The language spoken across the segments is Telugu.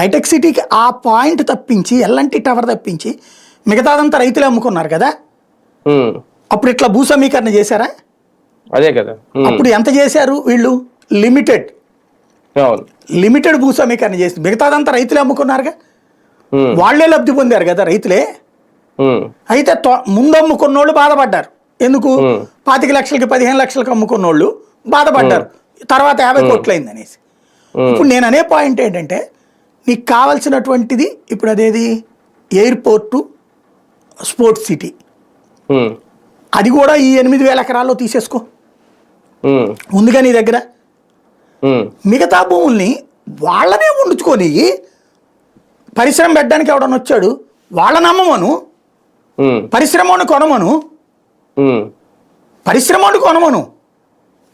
హైటెక్ సిటీకి ఆ పాయింట్ తప్పించి ఎల్లంటి టవర్ తప్పించి మిగతాదంతా రైతులే అమ్ముకున్నారు కదా? అప్పుడు ఇట్లా భూ సమీకరణ చేశారా? అదే కదా. అప్పుడు ఎంత చేశారు వీళ్ళు? లిమిటెడ్. లిమిటెడ్ భూ సమీకరణ చేసి మిగతాదంతా రైతులే అమ్ముకున్నారుగా? వాళ్ళే లబ్ధి పొందారు కదా రైతులే? అయితే ముందు అమ్ముకున్నోళ్ళు బాధపడ్డారు. ఎందుకు. పాతిక లక్షలకి పదిహేను లక్షలకి అమ్ముకున్నోళ్ళు బాధపడ్డారు. తర్వాత యాభై కోట్లు అయింది అనేసి ఇప్పుడు నేను అనే పాయింట్ ఏంటంటే నీకు కావాల్సినటువంటిది ఇప్పుడు అదేది? Airport sports city. అది కూడా ఈ ఎనిమిది వేల ఎకరాల్లో తీసేసుకో. ఉందిగా నీ దగ్గర. మిగతా భూముల్ని వాళ్ళనే ఉండుకొని పరిశ్రమ పెట్టడానికి ఎవడన్నా వచ్చాడు వాళ్ళని అమ్మమను ఉమ్, పరిశ్రమను కొనమను. పరిశ్రమను కొనమను.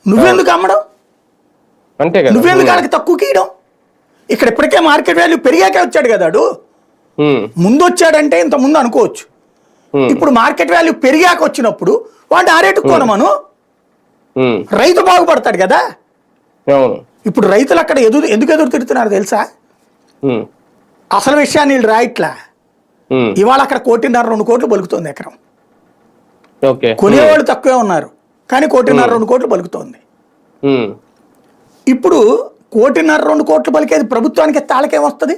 నువ్వెందుకు అమ్మడం? అంతే నువ్వెందుకు వాళ్ళకి తక్కువ కీయడం ఇక్కడ ఇప్పటికే మార్కెట్ వాల్యూ పెరిగాకే వచ్చాడు కదా ముందు వచ్చాడంటే ఇంత ముందు అనుకోవచ్చు. ఇప్పుడు మార్కెట్ వాల్యూ పెరిగాక వచ్చినప్పుడు వాడు ఆ రేటు కొనమను. రైతు బాగుపడతాడు కదా. ఇప్పుడు రైతులు అక్కడ ఎదురు ఎందుకు ఎదురు తిరుగుతున్నారు తెలుసా? అసలు విషయాన్ని వీళ్ళు రాయిట్లా ఇవాళ అక్కడ కోటిన్నర రెండు కోట్లు పలుకుతుంది ఎకరం. కొనేవాళ్ళు తక్కువే ఉన్నారు. కానీ కోటిన్నర రెండు కోట్లు పలుకుతోంది ఇప్పుడు కోటిన్నర రెండు కోట్లు పలికేది ప్రభుత్వానికి తాళకేం వస్తుంది?